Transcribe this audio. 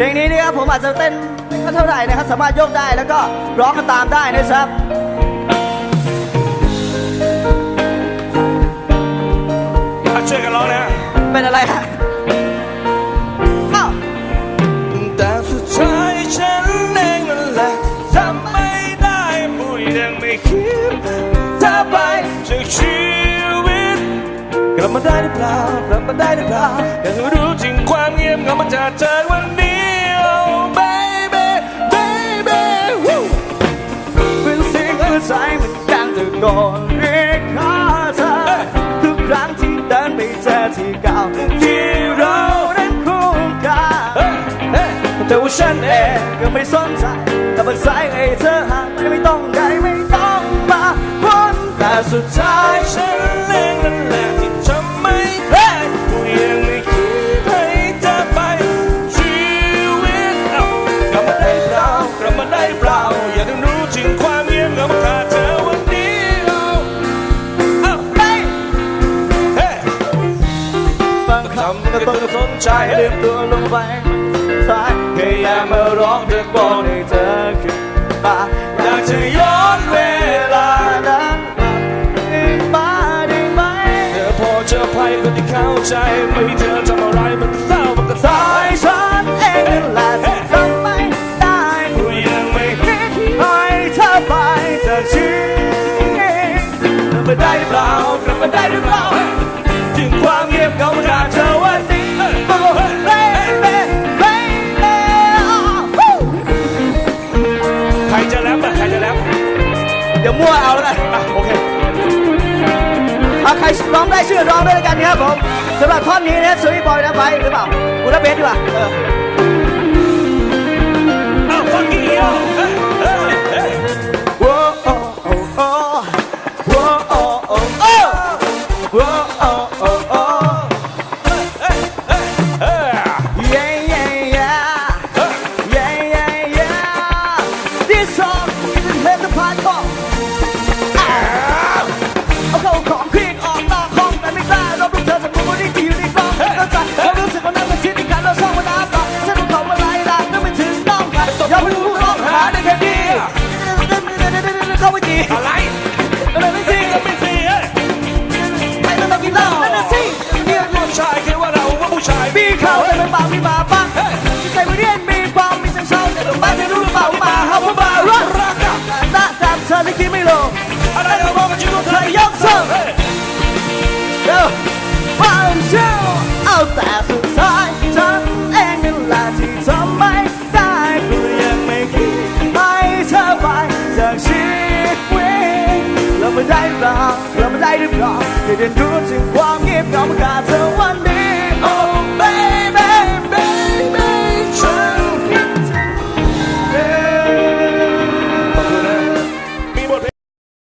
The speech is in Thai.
นะครับผมอาจจะเต้นไม่เท่าไหร่นะครับ สามารถโยกได้แล้วก็ร้องกันตามได้นะครับอะช่วยกันร้องนะฮะเป็นอะไรฮะอ้าวแต่สุดท้ายฉันเองนั่นแหละทำไม่ได้พูดยังไม่คิดเธอไปจากชีวิตกลับมาได้หรือเปล่ากลับมาได้หรือเปล่าอยากรู้จริงความเงียบเหงามันจะเจอวันนี้ ที่เก่าที่เรานั้นคู่กันแต่ว่าฉันเองก็ไม่สนใจแต่มันสายให้เธอห่างไปไม่ต้องใดไม่ต้องมาพ้นแต่สุดท้ายำทำก็ต้องสนใจให้ลืมตัวลงไปสายแค่อยากมาร้องเธอบอกให้เธอขึ้นมาอยากจะย้อนเวลานั้นกลับมาได้ไหมเธอพอเจอภัยคนที่เข้าใจ ไม่มีเธอทำอะไรมันเศร้ามันก็สาตายยฉันเองนั่นแหละที่ทำไม่ได้กูยังไม่คิดให้เธอไปจากชีวิตกลับมาได้หรือเปล่ากลับมาได้หรือเปล่า เดี๋ยวมั่วเอาแล้วกันอะโอเคเอาใครร้องได้ชื่อร้องด้วยแล้วกันนะครับผมสำหรับท่อนนี้นะสวีบอยนะไปหรือเปล่ากูรับเบสดีกว่าเออ อ้าวฟังกี้ เข้าไปจีอะไรอะไรไม่สิจะไม่สีเฮ้ยใครต้องกินเหล้านั่นน่ะสิเนี่ยผู้ชายคิดว่าเราว่าผู้ชายมีเขาแต่เป็นปากมีมาปังมีใจมาเรียนมีความมีสังเชาแต่ต้องมาจะรู้หรือเปล่าว่ามาเฮาว่ามารักรักอะหน้าตามเธอที่คิดไม่ลงอะไรเราบอกกันชื่อว่าเธอยกเสเฮ้ยเดี๋ยวฟังเชื่อเอาแต่สุด ไม่ได้หรือเปล่าเราไม่ได้หรือเปล่าได้เรียนรู้ถึงความเงียบเหงาประกาศเธอวันนี้